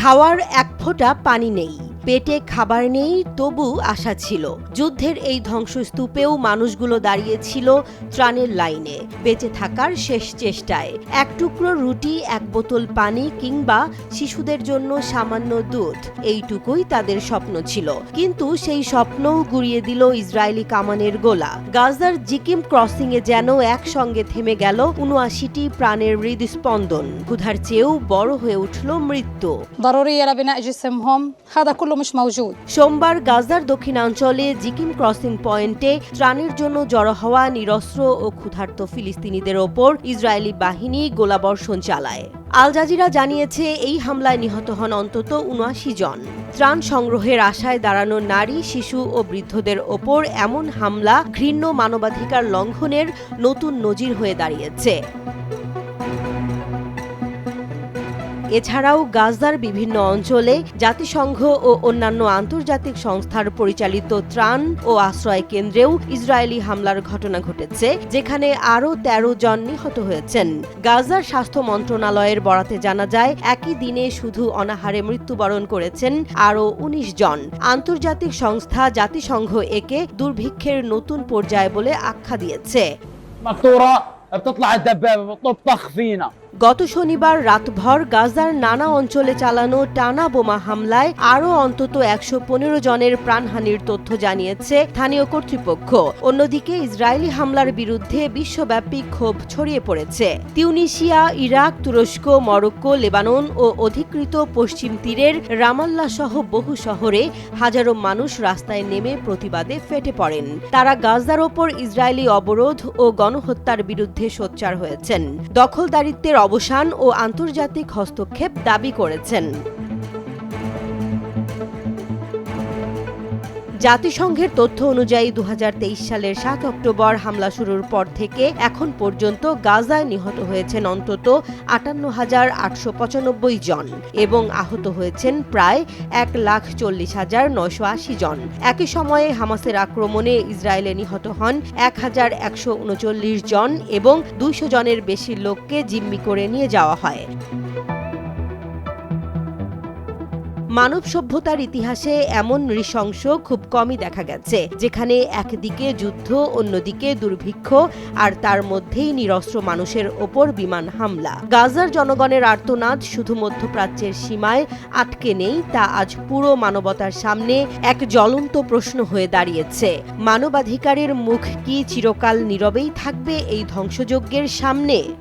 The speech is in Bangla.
খাওয়ার এক ফোঁটা পানি নেই। পেটে খাবার নেই তবু আশা ছিল যুদ্ধের এই ধ্বংসস্তূপেও মানুষগুলো দাঁড়িয়েছিল ত্রাণের লাইনে বেঁচে থাকার শেষ চেষ্টায় এক টুকরো রুটি এক বোতল পানি কিংবা শিশুদের জন্য সামান্য দুধ এইটুকুই তাদের স্বপ্ন ছিল কিন্তু সেই স্বপ্নও গুড়িয়ে দিল ইসরায়েলি কামানের গোলা গাজার জিকিম ক্রসিংয়ে যেন একসঙ্গে থেমে গেল উনআশিটি প্রাণের হৃদস্পন্দন ক্ষুধার চেয়েও বড় হয়ে উঠল মৃত্যু ضرورية لبناء جسمهم هذا كله مش موجود সোমবার গাজার দক্ষিণাঞ্চলে জিকিম ক্রসিং পয়েন্টে ত্রাণের জন্য জড়ো হওয়া নিরস্ত্র ও ক্ষুধার্ত ফিলিস্তিনিদের ওপর ইসরায়েলি বাহিনী গোলাবর্ষণ চালায় আল জাজিরা জানিয়েছে এই হামলায় নিহত হন অন্তত উনআশি জন ত্রাণ সংগ্রহের আশায় দাঁড়ানো নারী শিশু ও বৃদ্ধদের ওপর এমন হামলা ঘৃণ্য মানবাধিকার লঙ্ঘনের নতুন নজির হয়ে দাঁড়িয়েছে এছাড়াও গাজার বিভিন্ন অঞ্চলে জাতিসংঘ ও অন্যান্য আন্তর্জাতিক সংস্থার পরিচালিত ত্রাণ ও আশ্রয় কেন্দ্রেও ইসরায়েলি হামলার ঘটনা ঘটেছে, যেখানে আরও ১৩ জন নিহত হয়েছেন। গাজার স্বাস্থ্য মন্ত্রণালয়ের বরাতে জানা যায়, একই দিনে শুধু অনাহারে মৃত্যুবরণ করেছেন আরও ১৯ জন। আন্তর্জাতিক সংস্থা জাতিসংঘ একে দুর্ভিক্ষের নতুন পর্যায় বলে আখ্যা দিয়েছে। গত শনিবার রাতভর গাজার নানা অঞ্চলে চালানো টানা বোমা হামলায় আরও অন্তত একশো পনেরো জনের প্রাণহানির তথ্য জানিয়েছে স্থানীয় কর্তৃপক্ষ। অন্যদিকে ইসরায়েলি হামলার বিরুদ্ধে বিশ্বব্যাপী ক্ষোভ ছড়িয়ে পড়েছে। তিউনিশিয়া, ইরাক, তুরস্ক, মরক্কো, লেবানন ও অধিকৃত পশ্চিম তীরের রামাল্লা সহ বহু শহরে হাজারো মানুষ রাস্তায় নেমে প্রতিবাদে ফেটে পড়েন। তারা গাজার ওপর ইসরায়েলি অবরোধ ও গণহত্যার বিরুদ্ধে সোচ্চার হয়েছেন। দখলদারিত্বের অবসান ও আন্তর্জাতিক হস্তক্ষেপ দাবি করেছেন। জাতিসংঘের তথ্য অনুযায়ী দু হাজার তেইশ সালের সাত অক্টোবর হামলা শুরুর পর থেকে এখন পর্যন্ত গাজায় নিহত হয়েছেন অন্তত আটান্ন হাজার আটশো পঁচানব্বই জন এবং আহত হয়েছেন প্রায় এক লাখ চল্লিশ হাজার নয়শো আশি জন। একই সময়ে হামাসের আক্রমণে ইসরায়েলে নিহত হন এক হাজার একশো উনচল্লিশ জন এবং দুইশো জনের বেশি লোককে জিম্মি করে নিয়ে যাওয়া হয়। মানব সভ্যতার ইতিহাসে এমন নৃশংস খুব কমই দেখা গেছে, যেখানে একদিকে যুদ্ধ, অন্যদিকে দুর্ভিক্ষ, আর তার মধ্যেই নিরস্ত্র মানুষের ওপর বিমান হামলা। গাজার জনগণের আর্তনাদ শুধু মধ্যপ্রাচ্যের সীমায় আটকে নেই, তা আজ পুরো মানবতার সামনে এক জ্বলন্ত প্রশ্ন হয়ে দাঁড়িয়েছে। মানবাধিকারের মুখ কি চিরকাল নীরবেই থাকবে এই ধ্বংসযজ্ঞের সামনে?